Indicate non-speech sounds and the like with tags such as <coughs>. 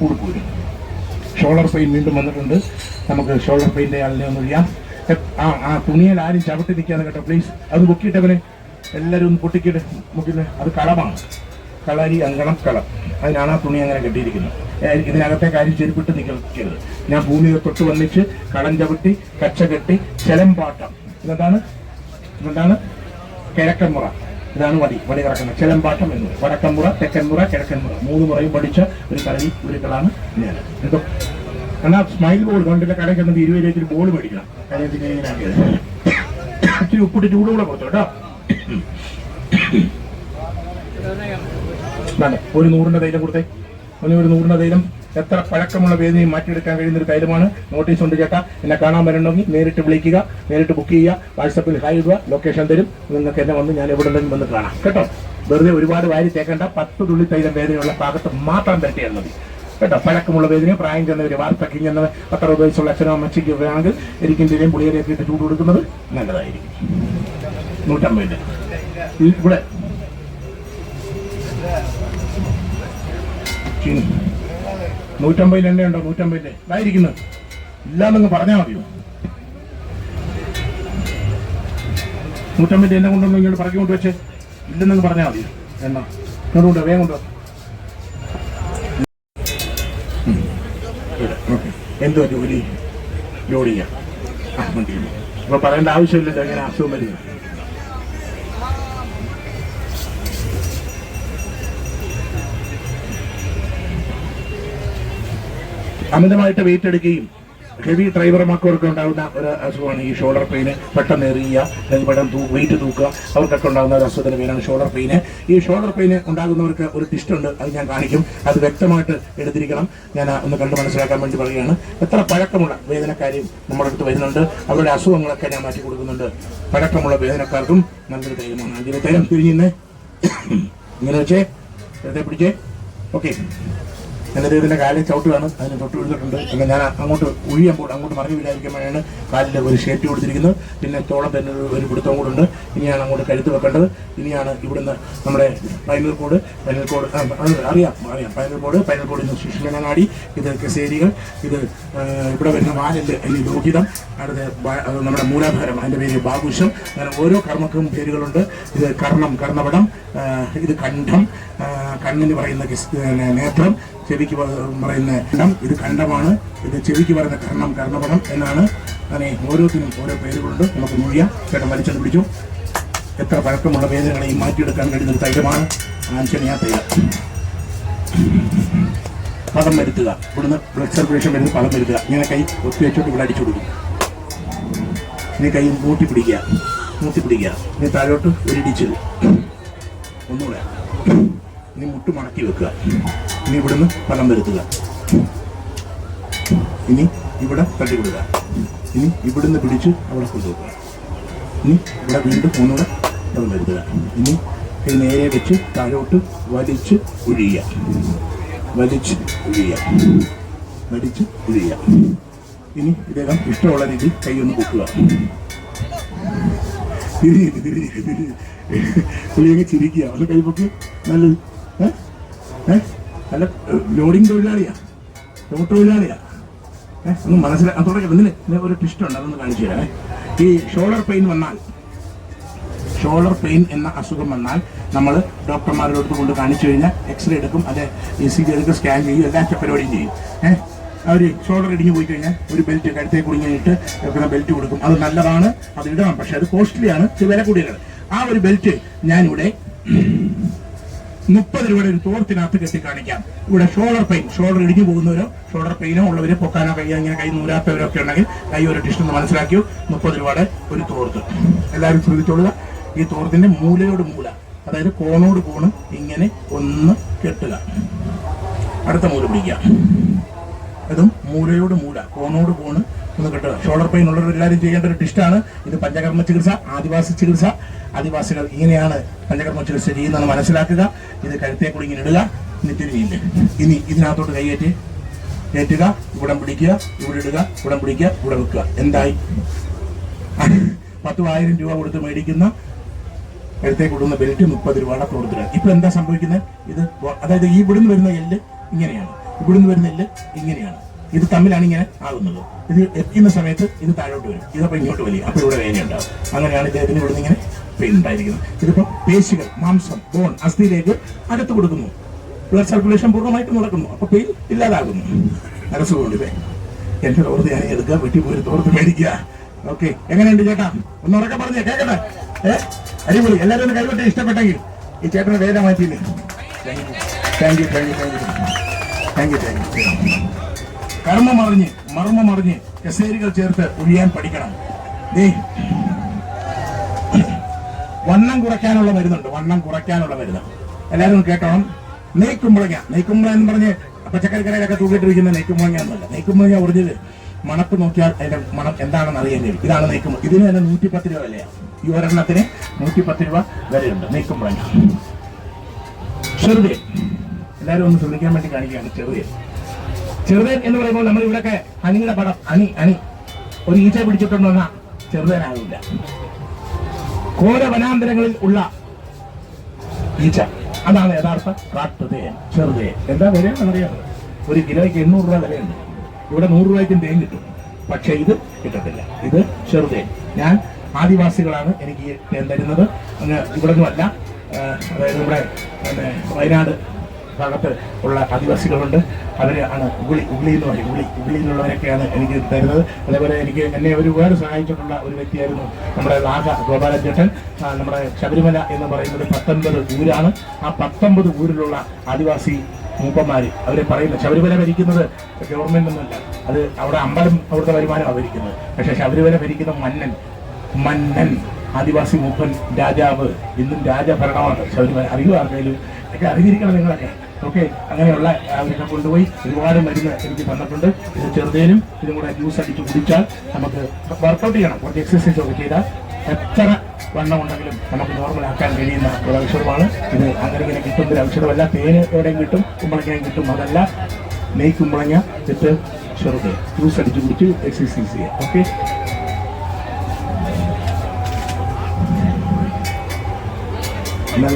കൂടെ പോയി ഷോളർ പെയിൻ വീണ്ടും വന്നിട്ടുണ്ട്. നമുക്ക് ഷോൾഡർ പെയിന്റെ ആളിനെ ഒന്ന് ചെയ്യാം ആ ആ തുണിയിൽ ആരും ചവിട്ടി നിൽക്കാന്ന് കേട്ടോ പ്ലീസ് അത് മുക്കിയിട്ടവനെ എല്ലാവരും ഒന്ന് പൊട്ടിക്കിട്ട് മുക്കിട്ട് അത് കളമാണ്. കളരി അങ്കണം കളം. അതിനാണ് ആ തുണി അങ്ങനെ കെട്ടിയിരിക്കുന്നത്. ഇതിനകത്തെ കാര്യം ചെരുപ്പിട്ട് നിൽക്കരുത്. ഞാൻ ഭൂമിയെ തൊട്ട് വന്നിച്ച് കളം ചവിട്ടി കച്ച കെട്ടി ചെലമ്പാട്ടം. ഇതെന്താണ് ഇതെന്താണ് കിഴക്കൻമുറ ഇതാണ് വടി. വടി കറക്കുന്നത് ചെലമ്പാട്ടം എന്ന് പറയും. വടക്കൻമുറ തെക്കൻമുറ കിഴക്കൻമുറ. മൂന്ന് മുറയും പഠിച്ച ഒരു കളി ഗുരുക്കളാണ് ഞാൻ. എന്തോ എന്നാ സ്മൈൽ ബോൾ കണ്ടില്ല കടയിൽ ചെന്നിട്ട് ഇരുപത് രൂപയ്ക്ക് ബോൾ മേടിക്കണം. കാര്യം പിന്നെ ഇങ്ങനെ ആക്കിയത് ഇച്ചിരി ഉപ്പിട്ട് ചൂടുകൂടെ കൊടുത്തു കേട്ടോ. ഒരു നൂറിന്റെ തൈലം കൊടുത്തേ. ഒന്ന് ഒരു നൂറിന്റെ തൈലം എത്ര പഴക്കമുള്ള വേദനയും മാറ്റിയെടുക്കാൻ കഴിയുന്ന ഒരു കാര്യമാണ് നോട്ടീസ് ഉണ്ട് ചേട്ടാ. എന്നെ കാണാൻ വരണമെങ്കിൽ നേരിട്ട് വിളിക്കുക നേരിട്ട് ബുക്ക് ചെയ്യുക വാട്സപ്പിൽ ഹായ് ഇടുക ലൊക്കേഷൻ തരും. നിങ്ങൾക്ക് എന്നെ വന്ന് ഞാൻ എവിടെ നിന്നും വന്ന് കാണാം. കേട്ടോ? വെറുതെ ഒരുപാട് വാരി തേക്കേണ്ട. പത്ത് തുള്ളി തൈലം വേദനയുള്ള ഭാഗത്ത് മാത്രം തരട്ടിയാൽ മതി. കേട്ടോ? പഴക്കമുള്ള വേദനയും പ്രായം ചെന്നവർ വാർദ്ധക്യം ചെന്നവർ പത്ര വയസ്സുള്ള അച്ഛനോ അമ്മച്ചിക്ക് ആണെങ്കിൽ എരിക്കിന്റെയും പുളിയരെയൊക്കെ ഇട്ട് ചൂട് കൊടുക്കുന്നത് നല്ലതായിരിക്കും. നൂറ്റമ്പതിന്റെ ഇവിടെ. നൂറ്റമ്പതിൽ എണ്ണ ഉണ്ടോ? നൂറ്റമ്പതിന്റെ ഇതായിരിക്കുന്നത് ഇല്ലാന്നൊന്ന് പറഞ്ഞാൽ മതിയോ? നൂറ്റമ്പതിന്റെ എണ്ണ കൊണ്ടൊന്നും ഇങ്ങോട്ട് പറക്കി കൊണ്ട് വെച്ച് ഇല്ലെന്നൊന്ന് പറഞ്ഞാൽ മതിയോ? എണ്ണ. ഇങ്ങോട്ട് കൊണ്ടോ വേഗം കൊണ്ടോ എന്തോ ജോലി? ജോലി ചെയ്യാം അപ്പൊ പറയേണ്ട ആവശ്യമില്ലല്ലോ ഇങ്ങനെ അസുഖം വരുന്നത്. അമിതമായിട്ട് വെയിറ്റ് എടുക്കുകയും ഹെവി ഡ്രൈവർമാർക്കൊക്കെ ഉണ്ടാകുന്ന ഒരു അസുഖമാണ് ഈ ഷോൾഡർ പെയിന് പെട്ടെന്ന് എറിയുക പെട്ടെന്ന് വെയിറ്റ് തൂക്കുക അവർക്കൊക്കെ ഉണ്ടാകുന്ന ഒരു അസുഖത്തിന് പേരാണ് ഷോൾഡർ പെയിന് ഈ ഷോൾഡർ പെയിന് ഉണ്ടാകുന്നവർക്ക് ഒരു ടിസ്റ്റ് ഉണ്ട് അത് ഞാൻ കാണിക്കും. അത് വ്യക്തമായിട്ട് എടുത്തിരിക്കണം. ഞാൻ ഒന്ന് കണ്ട് മനസ്സിലാക്കാൻ വേണ്ടി പറയുകയാണ്. എത്ര പഴക്കമുള്ള വേദനക്കാരെയും നമ്മുടെ അടുത്ത് വരുന്നുണ്ട്. അവരുടെ അസുഖങ്ങളൊക്കെ ഞാൻ മാറ്റി കൊടുക്കുന്നുണ്ട്. പഴക്കമുള്ള വേദനക്കാർക്കും നല്ലൊരു തൈലമാണ് അതിന് തൈലം തിരിഞ്ഞിന്ന് <coughs> ഇങ്ങനെ വെച്ചേ. വെറുതെ പിടിച്ചേ. ഓക്കെ എന്നിട്ട് ഇതിന്റെ കാലിൽ ചവിട്ടുകയാണ് അതിന് തൊട്ട് കൊടുത്തിട്ടുണ്ട് പിന്നെ ഞാൻ അങ്ങോട്ട് ഒഴിയുമ്പോൾ അങ്ങോട്ട് മറിഞ്ഞു വീഴാതിരിക്കാൻ വേണ്ടിയാണ് കാലിൽ ഒരു ഷേറ്റ് കൊടുത്തിരിക്കുന്നത്. പിന്നെ തോളം തന്നെ ഒരു- പിടുത്തവും കൂടെ ഉണ്ട്. ഇനിയാണ് അങ്ങോട്ട് കഴുത്ത് വെക്കേണ്ടത്. ഇനിയാണ് ഇവിടുന്ന് നമ്മുടെ പൈനൽ കോഡ്. പൈനൽ കോഡ് അറിയാം അറിയാം. Pineal code. പൈനൽ കോഡിൽ ശിശുമനാടി ഇത് കസേരികൾ. ഇത് ഇവിടെ വരുന്ന വാലിന്റെ ഇനി ലോഹിതം. അടുത്ത നമ്മുടെ മൂലാധാരം. അതിന്റെ പേര് ബാഗുഷം അങ്ങനെ ഓരോ കർമ്മക്കും പേരുകളുണ്ട്. ഇത് കർണം കർണപടം. ഇത് കണ്ഠം. കണ്ണിന് പറയുന്ന നേത്രം. ചെവിക്ക് പറയുന്ന കണ്ഠം ഇത് കണ്ഠമാണ് ഇത് ചെവിക്ക് പറയുന്ന കർണം കർണപടം എന്നാണ്. അങ്ങനെ ഓരോത്തിനും ഓരോ പേരുകളുണ്ട്. നമുക്ക് മുഴിയാം. ചേട്ടൻ വലിച്ചെന്ന് പിടിച്ചു. എത്ര പഴക്കമുള്ള വേദനകളെയും മാറ്റിയെടുക്കാൻ കഴിയുന്ന ഒരു തൈലമാണ്. ആഞ്ചനിയ തൈലം പദം വരുത്തുക. ഇവിടുന്ന് ബ്ലഡ് സർക്കുലേഷൻ വരുന്ന പദം വരുത്തുക. ഇങ്ങനെ കൈ ഒത്തി വെച്ചോട്ട് ഇവിടെ അടിച്ചു കൊടുക്കും. ഇനി കൈ മൂട്ടി പിടിക്കുക. മൂട്ടി പിടിക്കുക. ഇനി താഴോട്ട് ഒരിടിച്ചത് ഒന്നുകൂടെ. ഇനി മുട്ട് മണക്കി വെക്കുക. ഇനി ഇവിടുന്ന് പണം വരുത്തുക. ഇനി ഇവിടെ തട്ടിവിടുക ഇനി ഇവിടുന്ന് പിടിച്ച് അവിടെ കൊണ്ടുവെക്കുക ഇനി ഇവിടെ വീണ്ടും ഒന്നുകൂടെ പണം വരുത്തുക. ഇനി കൈ നേരെ വെച്ച് താഴോട്ട് വലിച്ച് ഒഴിയുക വലിച്ച് ഒഴിയുക വലിച്ച് ഒഴിയുക ഇനി ഇദ്ദേഹം ഇഷ്ടമുള്ള പൊക്കുക തിരിഞ്ഞ് തിരിഞ്ഞ് തിരിഞ്ഞ് പുള്ളിയങ്ങ് ചിരിക്കുക. ഒന്ന് പൊക്കി. നല്ലത്. നല്ല ലോഡിങ് തൊഴിലാളിയാ. ലോഡ് തൊഴിലാളിയാ. ഏഹ് ഒന്ന് മനസ്സിലാക്കാൻ തുടങ്ങി. ഇതിന് ഒരു ട്വിസ്റ്റ് ഉണ്ട്. അതൊന്ന് കാണിച്ചു തരാം. ഈ ഷോൾഡർ പെയിൻ വന്നാൽ ഷോൾഡർ പെയിൻ എന്ന അസുഖം വന്നാൽ നമ്മൾ ഡോക്ടർമാരുടെ അടുത്ത് കൊണ്ട് കാണിച്ചു കഴിഞ്ഞാൽ എക്സ്റേ എടുക്കും. അതെ ഇ സി ജി എടുക്കും സ്കാൻ ചെയ്യും എല്ലാ പരിപാടിയും ചെയ്യും. ഏഹ് അവർ ഷോൾഡർ ഇടിഞ്ഞു പോയി കഴിഞ്ഞാൽ ഒരു ബെൽറ്റ് കഴുത്തേ കുടുങ്ങിയിട്ട് വെക്കുന്ന ബെൽറ്റ് കൊടുക്കും. അത് നല്ലതാണ് അത് ഇടണം. പക്ഷെ അത് കോസ്റ്റ്ലിയാണ് വില കൂടിയത് ആ ഒരു ബെൽറ്റ് ഞാനിവിടെ മുപ്പത് രൂപയുടെ ഒരു തോർത്തിനകത്ത് കെട്ടി കാണിക്കാം ഇവിടെ ഷോൾഡർ പെയിൻ ഷോൾഡർ ഇടിഞ്ഞു പോകുന്നവരോ ഷോൾഡർ പെയിനോ ഉള്ളവരെ പൊക്കാനോ കൈ ഇങ്ങനെ കൈ നൂരാത്തവരോ ഒക്കെ ഉണ്ടെങ്കിൽ കൈ ഒരു ഒന്ന് മനസ്സിലാക്കിയോ? മുപ്പത് രൂപയുടെ ഒരു തോർത്ത്. എല്ലാവരും ശ്രദ്ധിച്ചോളുക. ഈ തോർത്തിന്റെ മൂലയോട് മൂല അതായത് കോണോട് കോണ് ഇങ്ങനെ ഒന്ന് കെട്ടുക. അടുത്ത മൂല പിടിക്കുക. അതും മൂലയോട് മൂല കോണോട് കോണ് ഒന്ന് കെട്ടുക. ഷോൾഡർ പെയിൻ ഉള്ളവർ എല്ലാവരും ചെയ്യേണ്ട ഒരു ടിസ്റ്റാണ് ഇത് പഞ്ചകർമ്മ ചികിത്സ ആദിവാസി ചികിത്സ ആദിവാസികൾ ഇങ്ങനെയാണ് പഞ്ചകർമ്മ ചികിത്സ ചെയ്യുന്നതെന്ന് മനസ്സിലാക്കുക. ഇത് കഴുത്തെ കൂടി ഇങ്ങനെ ഇടുക ഇനി തിരിഞ്ഞില്ല ഇനി ഇതിനകത്തോട്ട് കൈയേറ്റ് കയറ്റുക ഇവിടം പിടിക്കുക ഇവിടെ ഇടുക ഇവിടം പിടിക്കുക ഇവിടെ വെക്കുക. എന്തായി? പത്തുവായിരം രൂപ കൊടുത്ത് മേടിക്കുന്ന കഴുത്തേ കൊടുക്കുന്ന ബെൽറ്റ് മുപ്പത് രൂപയുടെ കൊടുത്തിട്ട് ഇപ്പൊ എന്താ സംഭവിക്കുന്നത് ഇത് അതായത് ഈ ഇവിടുന്ന് വരുന്ന എല്ല് ഇങ്ങനെയാണ്. ഇവിടുന്ന് വരുന്ന എല്ല് ഇങ്ങനെയാണ്. ഇത് തമ്മിലാണ് ഇങ്ങനെ ആകുന്നത്. ഇത് എത്തുന്ന സമയത്ത് ഇത് താഴോട്ട് വരും. ഇതപ്പോൾ ഇങ്ങോട്ട് വലിയ അപ്പോൾ ഇവിടെ വേദന ഉണ്ടാവും അങ്ങനെയാണ് ഇദ്ദേഹത്തിന് ഇവിടുന്ന് ഇങ്ങനെ ഉണ്ടായിരിക്കുന്നത് ഇതിപ്പോൾ പേശികൾ മാംസം ബോൺ അസ്ഥിയിലേക്ക് അകത്ത് കൊടുക്കുന്നു. ബ്ലഡ് സർക്കുലേഷൻ പൂർണമായിട്ട് നടക്കുന്നു. അപ്പോൾ പെയിൻ ഇല്ലാതാകുന്നു. അരസുഖമുണ്ട് ഇതേ എന്റെ തോർത്ത് ഞാൻ എടുക്കുക വെട്ടി പോയി തോർത്ത് മേടിക്കുക. ഓക്കെ. എങ്ങനെയുണ്ട് ചേട്ടാ? ഒന്ന് ഉറക്കെ പറഞ്ഞേ കേക്കട്ടെ? ഏ? അടിപൊളി. എല്ലാവരും ഒന്ന് കൈവിട്ട് ഇഷ്ടപ്പെട്ടെങ്കിൽ ഈ ചേട്ടന് വേദന മാറ്റിയില്ലേ thank you thank you thank you thank you thank you കർമ്മം അറിഞ്ഞ് മർമ്മം അറിഞ്ഞ് കസേരികൾ ചേർത്ത് ഒഴിയാൻ പഠിക്കണം. ദേ വണ്ണം കുറയ്ക്കാനുള്ള മരുന്നുണ്ട്. വണ്ണം കുറയ്ക്കാനുള്ള മരുന്ന്. എല്ലാവരും കേട്ടോണം. നെയ്ക്കുമ്പളങ്ങ. നെയ്ക്കുമ്പള എന്ന് പറഞ്ഞ് പച്ചക്കറി കടയിലൊക്കെ തൂക്കിയിട്ടിരിക്കുന്ന നെയ്ക്കുമ്പളങ്ങ എന്നല്ല നെയ്ക്കുമ്പളങ്ങ ഒറിജിനൽ. മണപ്പ് നോക്കിയാൽ അതിന്റെ മണം എന്താണെന്ന് കഴിയും ഇതാണ് നെയ്ക്കുമ്പ ഇതിന് തന്നെ നൂറ്റി പത്ത് രൂപ വിലയാണ് ഈ ഒരെണ്ണത്തിന് നൂറ്റി പത്ത് രൂപ വിലയുണ്ട് നെയ്ക്കുമ്പളങ്ങ. ചെറുതേ എല്ലാവരും ഒന്ന് ശ്രദ്ധിക്കാൻ വേണ്ടി കാണിക്കുകയാണ് ചെറുതേ ചെറുതേൻ എന്ന് പറയുമ്പോൾ നമ്മൾ ഇവിടെയൊക്കെ അണിയുടെ പടം അണി അണി ഒരു ഈച്ച പിടിച്ചിട്ടുണ്ടോ എന്നാ ചെറുതേനാകില്ല ഘോര വനാന്തരങ്ങളിൽ ഉള്ള ഈച്ച. അതാണ് യഥാർത്ഥ കാട്ടുതേൻ ചെറുതേൻ എന്താ വിലയാണെന്ന് അറിയാം ഒരു കിലോയ്ക്ക് എണ്ണൂറ് രൂപ വിലയുണ്ട്. ഇവിടെ നൂറ് രൂപയ്ക്കും തേൻ കിട്ടും. പക്ഷെ ഇത് കിട്ടത്തില്ല. ഇത് ചെറുതേൻ ഞാൻ ആദിവാസികളാണ് എനിക്ക് തേൻ തരുന്നത്. അങ്ങ് ഇവിടെ നിന്നുമല്ല അതായത് നമ്മുടെ വയനാട് ഭാഗത്ത് ഉള്ള ആദിവാസികളുണ്ട്. അവർ ആണ് ഉഗുളി ഉഗളി എന്ന് പറയും. ഉഗളി ഉഗളി എന്നുള്ളവരൊക്കെയാണ് എനിക്ക് തരുന്നത്. അതേപോലെ എനിക്ക് എന്നെ ഒരു വേറെ സഹായിച്ചിട്ടുള്ള ഒരു വ്യക്തിയായിരുന്നു നമ്മുടെ നാഗ ഗോപാലചേട്ടൻ നമ്മുടെ ശബരിമല എന്ന് പറയുന്നത് പത്തൊൻപത് ഊരാണ്. ആ പത്തൊമ്പത് ഊരിലുള്ള ആദിവാസി മൂപ്പന്മാർ അവർ പറയുന്നത് ശബരിമല ഭരിക്കുന്നത് ഗവൺമെന്റ് ഒന്നുമല്ല അത് അവിടെ അമ്പലം അവിടുത്തെ വരുമാനമാണ് ഭരിക്കുന്നത്. പക്ഷേ ശബരിമല ഭരിക്കുന്ന മന്നൻ മന്നൻ ആദിവാസി മൂപ്പൻ രാജാവ്. ഇന്നും രാജഭരണമാണ് ശബരിമല. അറിയുക ആർക്കെങ്കിലും? അറിഞ്ഞിരിക്കണം നിങ്ങളൊക്കെ. ഓക്കെ അങ്ങനെയുള്ള അവരൊക്കെ കൊണ്ടുപോയി ഒരുപാട് മരുന്ന് എനിക്ക് തന്നിട്ടുണ്ട്. ഇത് ചെറുതേനും ഇതും കൂടെ ജ്യൂസ് അടിച്ച് കുടിച്ചാൽ നമുക്ക് വർക്കൗട്ട് ചെയ്യണം. കുറച്ച് എക്സസൈസ് ഒക്കെ ചെയ്താൽ എത്ര വണ്ണം ഉണ്ടെങ്കിലും നമുക്ക് നോർമൽ ആക്കാൻ കഴിയുന്ന ഒരു ഔഷധമാണ്. ഇത് അങ്ങനെ ഇങ്ങനെ കിട്ടുന്ന ഒരു ഔഷധമല്ല. തേന് എവിടെയും കിട്ടും കുമ്പളങ്ങയും കിട്ടും. അതല്ല നെയ് കുമ്പളങ്ങ ഇട്ട് ചെറുതേ ജ്യൂസ് അടിച്ച് കുടിച്ച് എക്സസൈസ് ചെയ്യാം. ഓക്കെ? എന്നാ